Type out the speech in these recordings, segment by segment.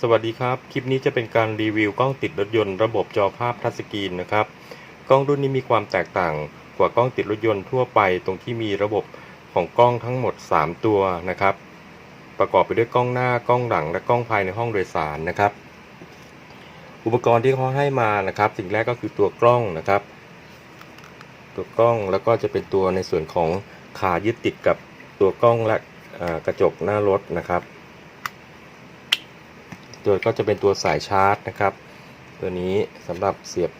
สวัสดีครับ คลิปนี้จะเป็นการรีวิวกล้องติดรถยนต์ระบบจอภาพทัชสกรีนนะครับ กล้องรุ่นนี้มีความแตกต่างกว่ากล้องติดรถยนต์ทั่วไป ตรงที่มีระบบของกล้องทั้งหมด 3 ตัวนะครับ ประกอบไปด้วยกล้องหน้ากล้องหลัง และกล้องภายในห้องโดยสารนะครับ อุปกรณ์ที่เขาให้มานะครับ สิ่งแรกก็คือตัวกล้องนะครับ ตัวกล้องแล้วก็จะเป็นตัวในส่วนของขายึดติดกับตัวกล้องและกระจกหน้ารถนะครับ โดยก็จะเป็นตัวสายชาร์จนะครับ ตัวนี้สำหรับเสียบ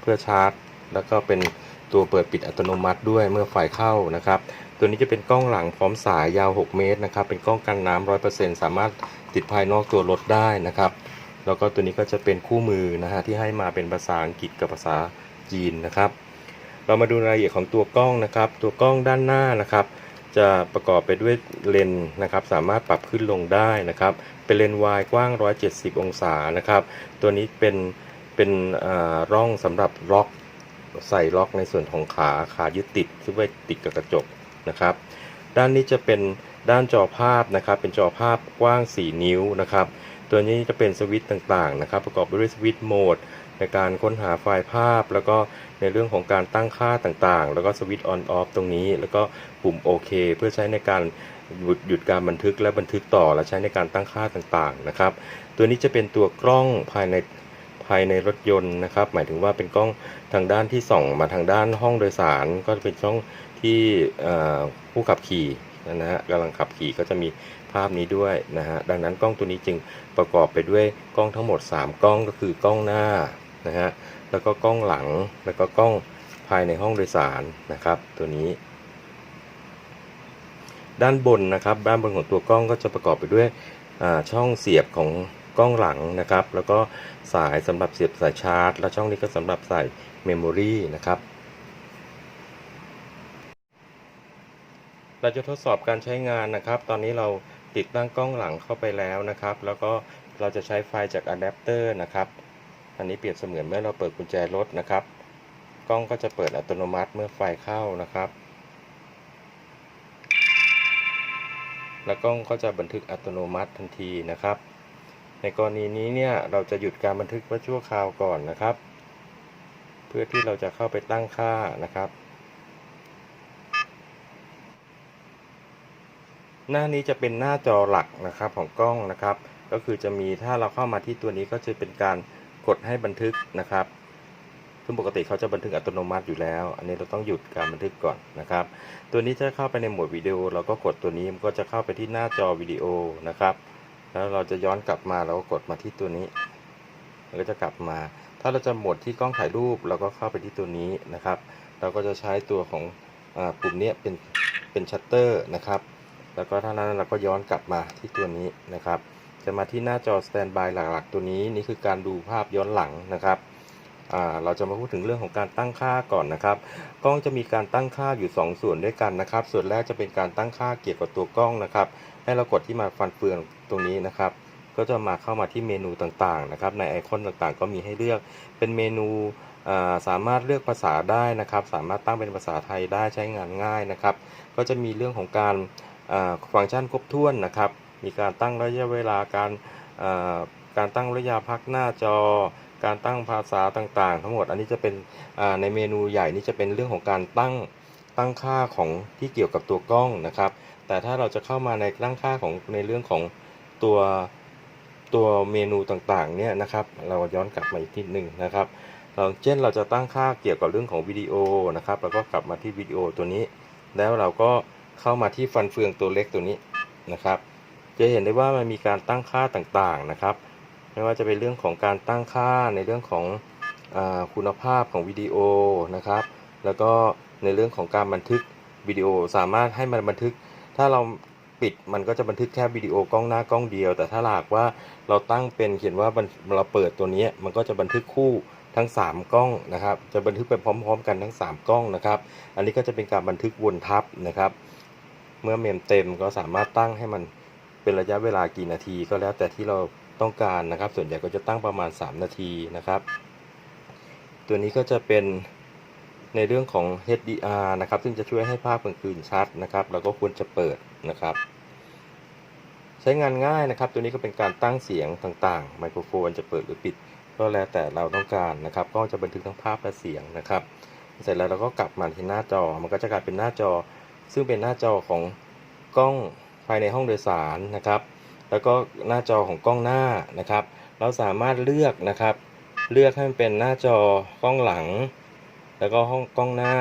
เพื่อชาร์จ แล้วก็เป็นตัวเปิดปิดอัตโนมัติด้วยเมื่อไฟเข้านะครับ ตัวนี้จะเป็นกล้องหลังพร้อมสายยาว 6 เมตรนะครับ เป็นกล้องกันน้ำร้อยเปอร์เซ็นต์สามารถติดภายนอกตัวรถได้นะครับ แล้วก็ตัวนี้ก็จะเป็นคู่มือนะฮะที่ให้มาเป็นภาษาอังกฤษกับภาษาจีนนะครับ เรามาดูรายละเอียดของตัวกล้องนะครับ ตัวกล้องด้านหน้านะครับ จะประกอบไปด้วยเลนส์นะครับ สามารถปรับขึ้นลงได้นะครับ เป็นเลนส์วายกว้าง 170 องศานะครับ ตัวนี้เป็นเป็นอ่าร่องสำหรับล็อกใส่ล็อกในส่วนของขาขายึดติดซึ่งไว้ติดกับกระจกนะครับ ด้านนี้จะเป็นด้านจอภาพนะครับ เป็นจอภาพกว้าง 4 นิ้วนะครับ ตัวนี้จะเป็นสวิตช์ต่างๆนะครับ ประกอบไปด้วยสวิตช์โหมด ในการค้นหาไฟล์ภาพ แล้วก็ในเรื่องของการตั้งค่าต่างๆ แล้วก็สวิตช์ออนออฟตรงนี้ แล้วก็ปุ่มโอเคเพื่อใช้ในการหยุดหยุดการบันทึกและบันทึกต่อและใช้ในการตั้งค่าต่างๆนะครับ ตัวนี้จะเป็นตัวกล้องภายในภายในรถยนต์นะครับ หมายถึงว่าเป็นกล้องทางด้านที่ส่องมาทางด้านห้องโดยสาร ก็จะเป็นช่องที่ผู้ขับขี่นะฮะกำลังขับขี่ก็จะมีภาพนี้ด้วยนะฮะดังนั้นกล้องตัวนี้จึงประกอบไปด้วยกล้องทั้งหมด 3 กล้องก็คือกล้องหน้า นะฮะแล้วก็กล้องหลังแล้วก็กล้องภายในห้องโดยสารนะครับ ตัวนี้ ด้านบนนะครับด้านบนของตัวกล้องก็จะประกอบไปด้วยช่องเสียบของกล้องหลังนะครับ แล้วก็สายสำหรับเสียบสายชาร์จ และช่องนี้ก็สำหรับใส่เมมโมรีนะครับเราจะทดสอบการใช้งานนะครับ ตอนนี้เราติดตั้งกล้องหลังเข้าไปแล้วนะครับ แล้วก็เราจะใช้ไฟจากอะแดปเตอร์นะครับ อันนี้เปรียบเสมือนเมื่อเราเปิดกุญแจรถนะครับ กล้องก็จะเปิดอัตโนมัติเมื่อไฟเข้านะครับ แล้วกล้องก็จะบันทึกอัตโนมัติทันทีนะครับ ในกรณีนี้เนี่ยเราจะหยุดการบันทึกไว้ชั่วคราวก่อนนะครับ เพื่อที่เราจะเข้าไปตั้งค่านะครับหน้านี้จะเป็นหน้าจอหลักนะครับของกล้องนะครับ ก็คือจะมีถ้าเราเข้ามาที่ตัวนี้ก็จะเป็นการ กดให้บันทึกนะครับ ซึ่งปกติเขาจะบันทึกอัตโนมัติอยู่แล้ว อันนี้เราต้องหยุดการบันทึกก่อนนะครับ ตัวนี้จะเข้าไปในโหมดวิดีโอ เราก็กดตัวนี้มันก็จะเข้าไปที่หน้าจอวิดีโอนะครับ แล้วเราจะย้อนกลับมาเราก็กดมาที่ตัวนี้มันก็จะกลับมา ถ้าเราจะโหมดที่กล้องถ่ายรูปเราก็เข้าไปที่ตัวนี้นะครับ เราก็จะใช้ตัวของอปุ่มนี้เป็นเป็นชัตเตอร์นะครับ แล้วก็ถ้านั้นเราก็ย้อนกลับมาที่ตัวนี้นะครับ จะมาที่หน้าจอสแตนบายหลัก ๆ ตัวนี้นี่คือการดูภาพย้อนหลังนะครับเราจะมาพูดถึงเรื่องของการตั้งค่าก่อนนะครับ กล้องจะมีการตั้งค่าอยู่ 2 ส่วนด้วยกันนะครับ ส่วนแรกจะเป็นการตั้งค่าเกี่ยวกับตัวกล้องนะครับ ให้เรากดที่มาฟันเฟืองตรงนี้นะครับ ก็จะมาเข้ามาที่เมนูต่างๆนะครับ ในไอคอนต่างๆ ก็มีให้เลือกเป็นเมนูสามารถเลือกภาษาได้นะครับ สามารถตั้งเป็นภาษาไทยได้ใช้งานง่ายนะครับ ก็จะมีเรื่องของการฟังก์ชันครบถ้วนนะครับ มีการตั้งระยะเวลาการการตั้งระยะพักหน้าจอ การตั้งภาษาต่างๆ ทั้งหมดอันนี้จะเป็นในเมนูใหญ่นี่จะเป็นเรื่องของการตั้งตั้งค่าของที่เกี่ยวกับตัวกล้องนะครับ แต่ถ้าเราจะเข้ามาในตั้งค่าของในเรื่องของตัวตัวเมนูต่างๆเนี่ยนะครับ เราย้อนกลับมาอีกทีหนึ่งนะครับเราเช่นเราจะตั้งค่าเกี่ยวกับเรื่องของวิดีโอนะครับเราก็กลับมาที่วิดีโอตัวนี้ แล้วเราก็เข้ามาที่ฟันเฟืองตัวเล็กตัวนี้นะครับ จะเห็นได้ว่ามันมีการตั้งค่าต่างๆนะครับ ไม่ว่าจะเป็นเรื่องของการตั้งค่าในเรื่องของอคุณภาพของวิดีโอนะครับ แล้วก็ในเรื่องของการบันทึกวิดีโอสามารถให้มันบันทึก ถ้าเราปิดมันก็จะบันทึกแค่วิดีโอกล้องหน้ากล้องเดียว แต่ถ้าหากว่าเราตั้งเป็นเขียนว่าเราเปิดตัวนี้มันก็จะบันทึกคู่ทั้ง 3 กล้องนะครับ จะบันทึกไปพร้อม ๆ กันทั้ง 3 กล้องนะครับ อันนี้ก็จะเป็นการบันทึกวนทับนะครับ เมื่อเมมเต็มก็สามารถตั้งให้มัน เป็นระยะเวลากี่นาทีก็แล้วแต่ที่เราต้องการนะครับ ส่วนใหญ่ก็จะตั้งประมาณ 3 นาทีนะครับ ตัวนี้ก็จะเป็นในเรื่องของ HDR นะครับ ซึ่งจะช่วยให้ภาพกลางคืนชัดนะครับ เราก็ควรจะเปิดนะครับเฉช้งานง่ายนะครับ ตัวนี้ก็เป็นการตั้งเสียงต่างๆ ไมโครโฟนจะเปิดหรือปิด ก็แล้วแต่เราต้องการนะครับก็จะบันทึกทั้งภาพและเสียงนะครับ เสร็จแล้วเราก็กลับมาที่หน้าจอ มันก็จะกลายเป็นหน้าจอ ซึ่งเป็นหน้าจอของกล้อง ภายในห้องโดยสารนะครับ แล้วก็หน้าจอของกล้องหน้านะครับ เราสามารถเลือกนะครับ เลือกให้มันเป็นหน้าจอกล้องหลัง แล้วก็ห้องกล้องหน้า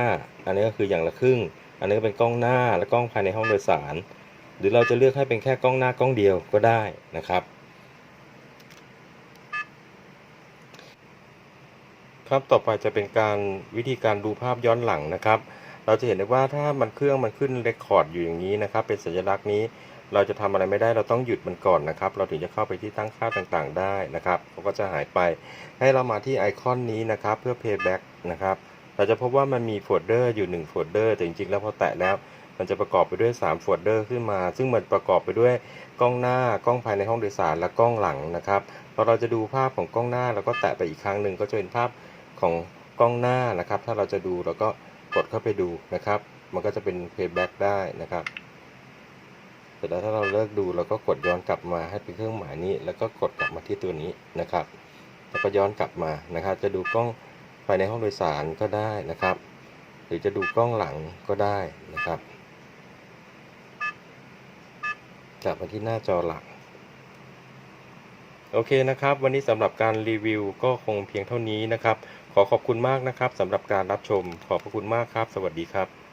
อันนี้ก็คืออย่างละครึ่ง อันนี้ก็เป็นกล้องหน้าและกล้องภายในห้องโดยสาร หรือเราจะเลือกให้เป็นแค่กล้องหน้ากล้องเดียวก็ได้นะครับครับ ต่อไปจะเป็นการวิธีการดูภาพย้อนหลังนะครับ เราจะเห็นได้ว่าถ้ามันเครื่องมันขึ้นเรคคอร์ดอยู่อย่างนี้นะครับ เป็นสัญลักษณ์นี้ เราจะทำอะไรไม่ได้เราต้องหยุดมันก่อนนะครับ เราถึงจะเข้าไปที่ตั้งค่าต่างๆ ได้นะครับเขาก็จะหายไป ให้เรามาที่ไอคอนนี้นะครับ เพื่อ playback นะครับ เราจะพบว่ามันมีโฟลเดอร์อยู่1โฟลเดอร์แต่จริงๆแล้วพอแตะแล้วมันจะประกอบไปด้วย3โฟลเดอร์ขึ้นมา ซึ่งมันประกอบไปด้วยกล้องหน้ากล้องภายในห้องโดยสารและกล้องหลังนะครับพอเราจะดูภาพของกล้องหน้าเราก็แตะไปอีกครั้งหนึ่งก็จะเป็นภาพของกล้องหน้านะครับ ถ้าเราจะดูเราก็ ดเข้าไปดูนะครับ มันก็จะเป็น playback ได้นะครับ เสร็จแล้วถ้าเราเลิกดูเราก็กดย้อนกลับมาให้เป็นเครื่องหมายนี้ แล้วก็กดกลับมาที่ตัวนี้นะครับ แล้วก็ย้อนกลับมานะครับ จะดูกล้องภายในห้องโดยสารก็ได้นะครับ หรือจะดูกล้องหลังก็ได้นะครับกลับมาที่หน้าจอหลักโอเคนะครับ วันนี้สำหรับการรีวิวก็คงเพียงเท่านี้นะครับ ขอขอบคุณมากนะครับสำหรับการรับชม ขอบพระคุณมากครับ สวัสดีครับ